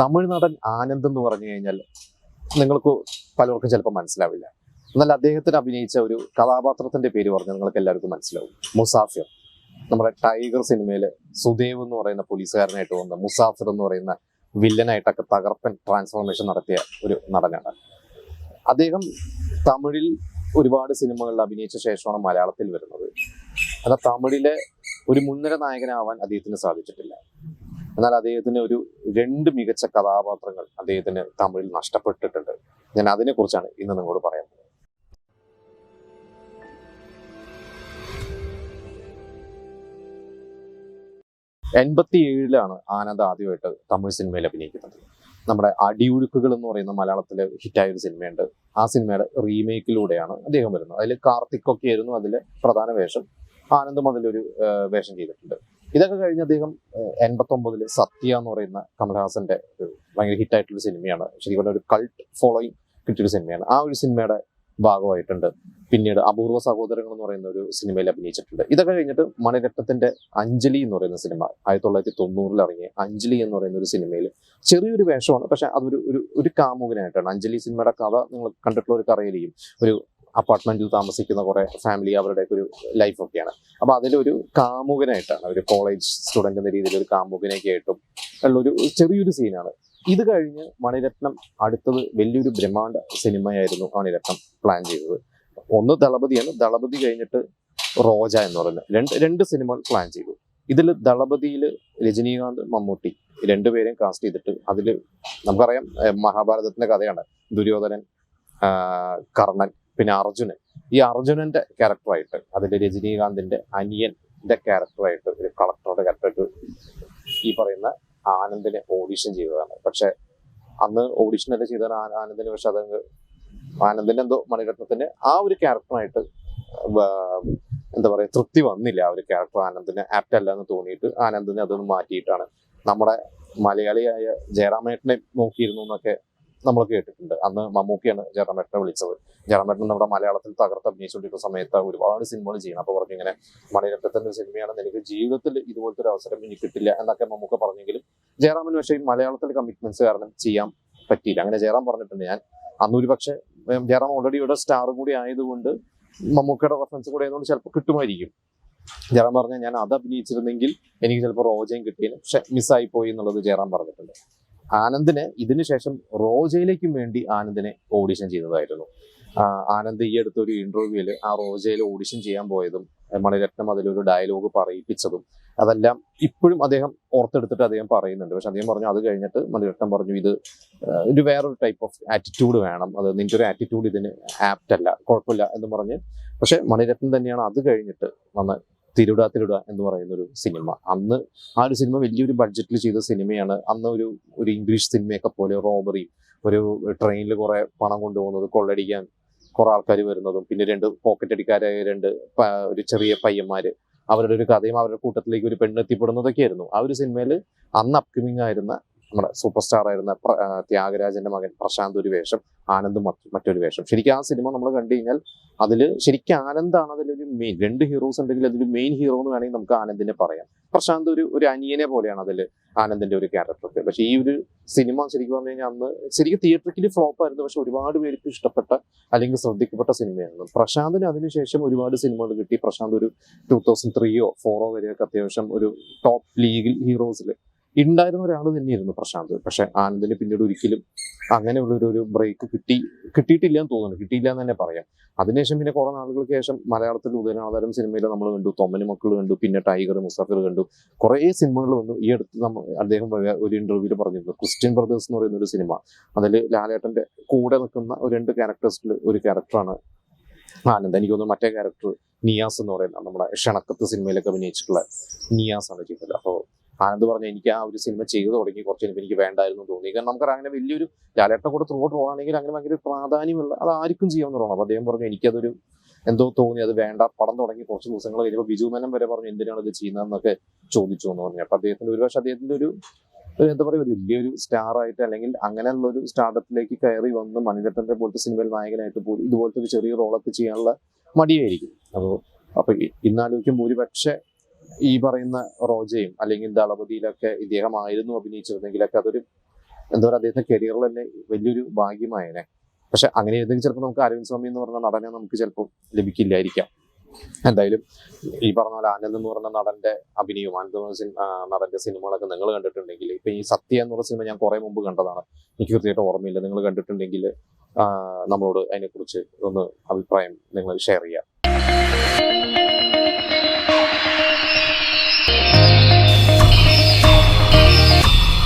തമിഴ്നാടൻ ആനന്ദ് എന്ന് പറഞ്ഞു കഴിഞ്ഞാൽ നിങ്ങൾക്ക് പലർക്കും ചിലപ്പോൾ മനസ്സിലാവില്ല. എന്നാൽ അദ്ദേഹത്തിന് അഭിനയിച്ച ഒരു കഥാപാത്രത്തിന്റെ പേര് പറഞ്ഞാൽ നിങ്ങൾക്ക് എല്ലാവർക്കും മനസ്സിലാവും. മുസാഫിർ. നമ്മുടെ ടൈഗർ സിനിമയിൽ സുദേവ് എന്ന് പറയുന്ന പോലീസുകാരനായിട്ട് വന്ന മുസാഫിർ എന്ന് പറയുന്ന വില്ലനായിട്ടൊക്കെ തകർപ്പൻ ട്രാൻസ്ഫോർമേഷൻ നടത്തിയ ഒരു നടനാണ്. അദ്ദേഹം തമിഴിൽ ഒരുപാട് സിനിമകളിൽ അഭിനയിച്ച ശേഷമാണ് മലയാളത്തിൽ വരുന്നത്. എന്നാൽ തമിഴിലെ ഒരു മുൻനിര നായകനാവാൻ അദ്ദേഹത്തിന് സാധിച്ചിട്ടില്ല. എന്നാൽ അദ്ദേഹത്തിന് ഒരു രണ്ട് മികച്ച കഥാപാത്രങ്ങൾ അദ്ദേഹത്തിന് തമിഴിൽ നഷ്ടപ്പെട്ടിട്ടുണ്ട്. ഞാൻ അതിനെക്കുറിച്ചാണ് ഇന്ന് നിങ്ങളോട് പറയാൻ പോകുന്നത്. എൺപത്തി ഏഴിലാണ് ആനന്ദ് ആദ്യമായിട്ട് തമിഴ് സിനിമയിൽ അഭിനയിക്കുന്നത്. നമ്മുടെ അടിയൊഴുക്കുകൾ എന്ന് പറയുന്ന മലയാളത്തിലെ ഹിറ്റായ ഒരു സിനിമയുണ്ട്. ആ സിനിമയുടെ റീമേക്കിലൂടെയാണ് അദ്ദേഹം വരുന്നത്. അതിൽ കാർത്തിക് ഒക്കെ ആയിരുന്നു അതിലെ പ്രധാന വേഷം. ആനന്ദും അതിലൊരു വേഷം ചെയ്തിട്ടുണ്ട്. ഇതൊക്കെ കഴിഞ്ഞ് അദ്ദേഹം എൺപത്തി ഒമ്പതിൽ സത്യ എന്ന് പറയുന്ന കമൽഹാസന്റെ ഒരു ഭയങ്കര ഹിറ്റായിട്ടുള്ള സിനിമയാണ്. ശരിക്കും പറഞ്ഞ ഒരു കൾട്ട് ഫോളോയിങ് കിട്ടിയൊരു സിനിമയാണ്. ആ ഒരു സിനിമയുടെ ഭാഗമായിട്ടുണ്ട്. പിന്നീട് അപൂർവ സഹോദരങ്ങൾ എന്ന് പറയുന്ന ഒരു സിനിമയിൽ അഭിനയിച്ചിട്ടുണ്ട്. ഇതൊക്കെ കഴിഞ്ഞിട്ട് മണിരത്നത്തിന്റെ അഞ്ജലി എന്ന് പറയുന്ന സിനിമ ആയിരത്തി തൊള്ളായിരത്തി തൊണ്ണൂറിൽ ഇറങ്ങിയ അഞ്ജലി എന്ന് പറയുന്ന ഒരു സിനിമയിൽ ചെറിയൊരു വേഷമാണ്. പക്ഷെ അതൊരു ഒരു ഒരു കാമുകനായിട്ടാണ്. അഞ്ജലി സിനിമയുടെ കഥ നിങ്ങൾ കണ്ടിട്ടുള്ള ഒരു അറിയായിരിക്കും ഒരു അപ്പാർട്ട്മെന്റിൽ താമസിക്കുന്ന കുറേ ഫാമിലി അവരുടെയൊക്കെ ഒരു ലൈഫൊക്കെയാണ് അപ്പോൾ അതിലൊരു കാമുകനായിട്ടാണ് ഒരു കോളേജ് സ്റ്റുഡന്റ് എന്ന രീതിയിൽ ഒരു കാമുകനൊക്കെ ആയിട്ടും ഉള്ളൊരു ചെറിയൊരു സീനാണ് ഇത് കഴിഞ്ഞ് മണിരത്നം അടുത്തത് വലിയൊരു ബ്രഹ്മാണ്ഡ സിനിമയായിരുന്നു മണിരത്നം പ്ലാൻ ചെയ്തത്. ഒന്ന് ദളപതിയാണ്. ദളപതി കഴിഞ്ഞിട്ട് റോജ എന്ന് പറയുന്നത് രണ്ട് രണ്ട് സിനിമകൾ പ്ലാൻ ചെയ്തു. ഇതിൽ ദളപതിയിൽ രജനീകാന്ത് മമ്മൂട്ടി രണ്ടുപേരെയും കാസ്റ്റ് ചെയ്തിട്ട് അതിൽ നമുക്കറിയാം മഹാഭാരതത്തിന്റെ കഥയാണ്. ദുര്യോധനൻ കർണൻ പിന്നെ അർജുനൻ. ഈ അർജുനന്റെ ക്യാരക്ടറായിട്ട് അതിന്റെ രജനീകാന്തിന്റെ അനിയന്റെ ക്യാരക്ടറായിട്ട് ഒരു കളക്ടറുടെ ക്യാരക്ടറായിട്ട് ഈ പറയുന്ന ആനന്ദിനെ ഓഡിഷൻ ചെയ്തതാണ്. പക്ഷെ അന്ന് ഓഡിഷൻ അല്ല ചെയ്ത ആനന്ദിന് പക്ഷെ അത് ആനന്ദിന്റെ എന്തോ മണിരത്നത്തിന് ആ ഒരു ക്യാരക്ടറായിട്ട് എന്താ പറയാ തൃപ്തി വന്നില്ല ആ ഒരു ക്യാരക്ടർ ആനന്ദിന് ആപ്റ്റ് അല്ല എന്ന് തോന്നിയിട്ട് ആനന്ദിനെ അതൊന്ന് മാറ്റിയിട്ടാണ്. നമ്മുടെ മലയാളിയായ ജയറാമേട്ടനെ നോക്കിയിരുന്നു എന്നൊക്കെ നമ്മൾ കേട്ടിട്ടുണ്ട്. അന്ന് മമ്മൂക്കിയാണ് ജയറാമേട്ടനെ വിളിച്ചത്. ജയറാമേട്ടൻ നമ്മുടെ മലയാളത്തിൽ തകർത്ത് അഭിനയിച്ചുകൊണ്ടിരിക്കുന്ന സമയത്ത് ഒരുപാട് സിനിമകൾ ചെയ്യണം. അപ്പൊ പറഞ്ഞു ഇങ്ങനെ മണിരത്നത്തിന്റെ ഒരു സിനിമയാണ് എനിക്ക് ജീവിതത്തിൽ ഇതുപോലത്തെ ഒരു അവസരം എനിക്ക് കിട്ടില്ല എന്നൊക്കെ മമ്മൂക്ക പറഞ്ഞെങ്കിലും ജയറാമിന് പക്ഷേ മലയാളത്തിൽ കമ്മിറ്റ്മെന്റ്സ് കാരണം ചെയ്യാൻ പറ്റിയില്ല. അങ്ങനെ ജയറാം പറഞ്ഞിട്ടുണ്ട്. ഞാൻ അന്നൊരു പക്ഷേ ജയറാം ഓൾറെഡി ഇവിടെ സ്റ്റാർ കൂടി ആയതുകൊണ്ട് മമ്മൂക്കയുടെ റെഫറൻസ് കൂടെ ആയതുകൊണ്ട് ചിലപ്പോൾ കിട്ടുമായിരിക്കും. ജയറാം പറഞ്ഞാൽ ഞാൻ അത് അഭിനയിച്ചിരുന്നെങ്കിൽ എനിക്ക് ചിലപ്പോൾ റോജയും കിട്ടിയേനെ. പക്ഷെ മിസ്സായി പോയി എന്നുള്ളത് ജയറാം പറഞ്ഞിട്ടുണ്ട്. ആനന്ദിന് ഇതിനുശേഷം റോജയിലേക്കും വേണ്ടി ആനന്ദിനെ ഓഡിഷൻ ചെയ്തതായിരുന്നു. ആനന്ദ് ഈ അടുത്തൊരു ഇന്റർവ്യൂവിൽ ആ റോജയിൽ ഓഡിഷൻ ചെയ്യാൻ പോയതും മണിരത്നം അതിലൊരു ഡയലോഗ് പറയിപ്പിച്ചതും അതെല്ലാം ഇപ്പോഴും അദ്ദേഹം ഓർത്തെടുത്തിട്ട് അദ്ദേഹം പറയുന്നുണ്ട്. പക്ഷെ അദ്ദേഹം പറഞ്ഞു അത് കഴിഞ്ഞിട്ട് മണിരത്നം പറഞ്ഞു ഇത് ഒരു വേറൊരു ടൈപ്പ് ഓഫ് ആറ്റിറ്റ്യൂഡ് വേണം. അത് നിന്റെ ഒരു ആറ്റിറ്റ്യൂഡ് ഇതിന് ആപ്റ്റ് അല്ല കുഴപ്പമില്ല എന്ന് പറഞ്ഞ്. പക്ഷെ മണിരത്നം തന്നെയാണ് അത് കഴിഞ്ഞിട്ട് വന്ന് തിരുട തിരുട എന്ന് പറയുന്ന ഒരു സിനിമ. അന്ന് ആ ഒരു സിനിമ വലിയൊരു ബഡ്ജറ്റിൽ ചെയ്ത സിനിമയാണ്. അന്ന് ഒരു ഒരു ഇംഗ്ലീഷ് സിനിമയൊക്കെ പോലെ റോബറിയും ഒരു ട്രെയിനിൽ കുറെ പണം കൊണ്ടുപോകുന്നത് കൊള്ളടിക്കാൻ കുറെ ആൾക്കാർ വരുന്നതും പിന്നെ രണ്ട് പോക്കറ്റ് അടിക്കാരായ രണ്ട് ഒരു ചെറിയ പയ്യന്മാര്. അവരുടെ ഒരു കഥയും അവരുടെ കൂട്ടത്തിലേക്ക് ഒരു പെണ്ണ് എത്തിപ്പെടുന്നതൊക്കെയായിരുന്നു ആ ഒരു സിനിമയിൽ അന്ന് അപ്കമിങ് ആയിരുന്ന നമ്മുടെ സൂപ്പർ സ്റ്റാർ ആയിരുന്ന ത്യാഗരാജന്റെ മകൻ പ്രശാന്ത് ഒരു വേഷം ആനന്ദ് മറ്റ് മറ്റൊരു വേഷം. ശരിക്കും ആ സിനിമ നമ്മൾ കണ്ടു കഴിഞ്ഞാൽ അതിൽ ശരിക്കും ആനന്ദാണ് അതിലൊരു മെയിൻ രണ്ട് ഹീറോസ് ഉണ്ടെങ്കിൽ അതിൽ മെയിൻ ഹീറോ എന്ന് വേണമെങ്കിൽ നമുക്ക് ആനന്ദിനെ പറയാം. പ്രശാന്ത് ഒരു ഒരു അനിയനെ പോലെയാണ് അതിൽ ആനന്ദിന്റെ ഒരു ക്യാരക്ടർ പക്ഷേ ഈ ഒരു സിനിമ ശരിക്കും പറഞ്ഞു കഴിഞ്ഞാൽ അന്ന് ശരിക്കും തിയേറ്ററിക്കലി ഫ്ലോപ്പ് ആയിരുന്നു. പക്ഷെ ഒരുപാട് പേർക്ക് ഇഷ്ടപ്പെട്ട അല്ലെങ്കിൽ ശ്രദ്ധിക്കപ്പെട്ട സിനിമയായിരുന്നു. പ്രശാന്തിന് അതിനുശേഷം ഒരുപാട് സിനിമകൾ കിട്ടി. പ്രശാന്ത് ഒരു ടൂ തൗസൻഡ് ത്രീയോ ഫോറോ വരെയൊക്കെ അത്യാവശ്യം ഒരു ടോപ്പ് ലീഗിൽ ഹീറോസിൽ ഉണ്ടായിരുന്ന ഒരാൾ തന്നെയായിരുന്നു പ്രശാന്ത്. പക്ഷെ ആനന്ദിന് പിന്നീട് ഒരിക്കലും അങ്ങനെയുള്ളൊരു ഒരു ബ്രേക്ക് കിട്ടി കിട്ടിയിട്ടില്ല എന്ന് തോന്നുന്നു. കിട്ടിയില്ല എന്ന് തന്നെ പറയാം. അതിനുശേഷം പിന്നെ കുറെ നാളുകൾക്ക് ശേഷം മലയാളത്തിൽ ഉദയനാധാരം സിനിമയിൽ നമ്മൾ കണ്ടു തൊമ്മന് മക്കൾ കണ്ടു പിന്നെ ടൈഗർ മുസാഫിർ കണ്ടു. കുറേ സിനിമകൾ വന്നു. ഈ അടുത്ത് നമ്മൾ അദ്ദേഹം ഒരു ഇന്റർവ്യൂവിൽ പറഞ്ഞിരുന്നു. ക്രിസ്ത്യൻ ബ്രദേഴ്സ് എന്ന് പറയുന്ന ഒരു സിനിമ. അതിൽ ലാലേട്ടന്റെ കൂടെ നിൽക്കുന്ന ഒരു രണ്ട് ക്യാരക്ടേഴ്സിൽ ഒരു ക്യാരക്ടറാണ് ആനന്ദ്. എനിക്ക് തോന്നുന്നു മറ്റേ ക്യാരക്ടർ നിയാസ് എന്ന് പറയുന്ന നമ്മുടെ ക്ഷണക്കത്ത് സിനിമയിലൊക്കെ അഭിനയിച്ചിട്ടുള്ള നിയാസ് ആണ് ചെയ്തത്. അപ്പോൾ ആനന്ദ് പറഞ്ഞു എനിക്ക് ആ ഒരു സിനിമ ചെയ്തു തുടങ്ങി കുറച്ച് എനിക്ക് വേണ്ടായിരുന്നു തോന്നി. കാരണം നമുക്കറിയാം അങ്ങനെ വലിയൊരു ലാലേട്ട കൂടെ ത്രൂട്ട് റോളാണെങ്കിൽ അങ്ങനെ ഭയങ്കര പ്രാധാന്യമുള്ള അത് ആർക്കും ചെയ്യാവുന്ന റോളാണ് അപ്പോൾ അദ്ദേഹം പറഞ്ഞു എനിക്കതൊരു എന്തോ തോന്നി അത് വേണ്ട പടം തുടങ്ങി കുറച്ച് ദിവസങ്ങൾ കഴിഞ്ഞപ്പോൾ ബിജു മേനം വരെ പറഞ്ഞു എന്തിനാണ് ഇത് ചെയ്യുന്നതെന്നൊക്കെ ചോദിച്ചു എന്ന് പറഞ്ഞു. അപ്പോൾ അദ്ദേഹത്തിന്റെ ഒരുപക്ഷെ അദ്ദേഹത്തിന്റെ ഒരു ഒരു എന്താ പറയുക ഒരു വലിയൊരു സ്റ്റാർ ആയിട്ട് അല്ലെങ്കിൽ അങ്ങനെയുള്ള ഒരു സ്റ്റാർട്ടപ്പിലേക്ക് കയറി വന്ന് മണിരത്നത്തെ പോലത്തെ സിനിമയിൽ നായകനായിട്ട് പോയി ഇതുപോലത്തെ ഒരു ചെറിയ റോളൊക്കെ ചെയ്യാനുള്ള മടിയായിരിക്കും. അപ്പോൾ അപ്പൊ ഇ- ഇന്നാലോചിക്കുമ്പോൾ ഒരുപക്ഷെ ഈ പറയുന്ന റോജയും അല്ലെങ്കിൽ ദളപതിയിലൊക്കെ ഇദ്ദേഹമായിരുന്നു അഭിനയിച്ചിരുന്നെങ്കിലൊക്കെ അതൊരു എന്താ പറയുക അദ്ദേഹത്തിന്റെ കരിയറിൽ തന്നെ വലിയൊരു ഭാഗ്യമായേനെ. പക്ഷെ അങ്ങനെ ഏതെങ്കിലും ചിലപ്പോൾ നമുക്ക് അരവിന്ദ് സ്വാമി എന്ന് പറഞ്ഞ നടനെ നമുക്ക് ചിലപ്പോൾ ലഭിക്കില്ലായിരിക്കാം. എന്തായാലും ഈ പറഞ്ഞ പോലെ ആനന്ദ് എന്ന് പറഞ്ഞ നടന്റെ അഭിനയവും ആനന്ദ് നടന്റെ സിനിമകളൊക്കെ നിങ്ങൾ കണ്ടിട്ടുണ്ടെങ്കിൽ ഇപ്പൊ ഈ സത്യ എന്ന് പറഞ്ഞ സിനിമ ഞാൻ കുറെ മുമ്പ് കണ്ടതാണ്. എനിക്ക് കൃത്യമായിട്ട് ഓർമ്മയില്ല. നിങ്ങൾ കണ്ടിട്ടുണ്ടെങ്കിൽ നമ്മളോട് അതിനെക്കുറിച്ച് ഒന്ന് അഭിപ്രായം നിങ്ങൾ ഷെയർ ചെയ്യുക.